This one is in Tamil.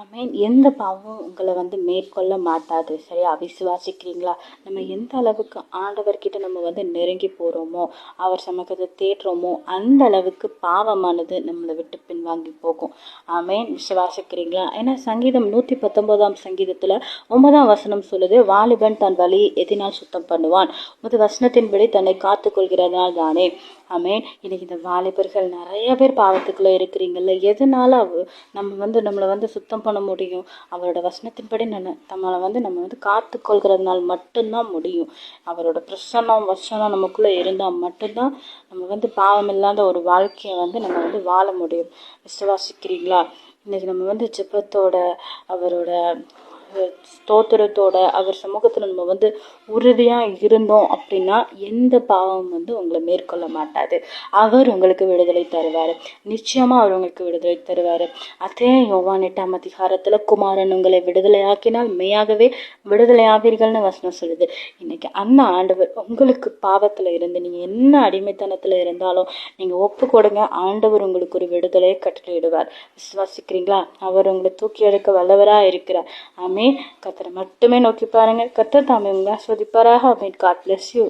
ஆமேன். எந்த பாவமும் உங்களை வந்து மேற்கொள்ள மாட்டாது. சரியா? விசுவாசிக்கிறீங்களா? நம்ம எந்த அளவுக்கு ஆண்டவர்கிட்ட நம்ம வந்து நெருங்கி போகிறோமோ அவர் சமக்கத்தை தேடுறோமோ அந்த அளவுக்கு பாவமானது நம்மளை விட்டு பின்வாங்கி போகும். ஆமேன். விசுவாசிக்கிறீங்களா? ஏன்னா சங்கீதம் நூற்றி பத்தொம்போதாம் சங்கீதத்தில் ஒன்பதாம் வசனம் சொல்லுது வாலிபன் தன் வழியை எதினால் சுத்தம் பண்ணுவான். முது வசனத்தின்படி தன்னை காத்துக்கொள்கிறதால் தானே ஆமேன். இன்னைக்கு இந்த வாலிபர்கள் நிறைய பேர் பாவத்துக்குள்ளே இருக்கிறீங்கல்ல. எதனால அவ நம்ம வந்து நம்மளை வந்து சுத்தம் பண்ண முடியும்? அவரோட வசனத்தின்படி நான் நம்மளை வந்து நம்ம வந்து காத்து கொள்கிறதுனால மட்டும்தான் முடியும். அவரோட பிரசன்னம் வசனம் நமக்குள்ளே இருந்தால் மட்டும்தான் நம்ம வந்து பாவம் இல்லாத ஒரு வாழ்க்கையை வந்து நம்ம வந்து வாழ முடியும். விசுவாசிக்கிறீங்களா? இன்னைக்கு நம்ம வந்து ஜெபத்தோட அவரோட ஸ்தோத்திரத்தோட அவர் சமூகத்தில் நம்ம வந்து உறுதியாக இருந்தோம் அப்படின்னா எந்த பாவம் வந்து உங்களை மேற்கொள்ள மாட்டாது. அவர் உங்களுக்கு விடுதலை தருவார். நிச்சயமாக அவர் உங்களுக்கு விடுதலை தருவார். அதே யோவான் எட்டாம் அதிகாரத்தில் குமாரன் உங்களை விடுதலையாக்கினால் மெய்யாகவே விடுதலையாவீர்கள்னு வசனம் சொல்லுது. இன்னைக்கு அந்த ஆண்டவர் உங்களுக்கு பாவத்தில் இருந்து நீங்கள் என்ன அடிமைத்தனத்தில் இருந்தாலும் நீங்கள் ஒப்பு கொடுங்க. ஆண்டவர் உங்களுக்கு ஒரு விடுதலையை கட்டளையிடுவார். விசுவாசிக்கிறீங்களா? அவர் உங்களை தூக்கி எடுக்க வல்லவராக இருக்கிறார். ஆமே கத்தரை மட்டுமே நோக்கி பாருங்கள் கத்தர் தாமே உங்களை ஆஸ்வதிப்பாராக அமீன் காட் பிளஸ் யூ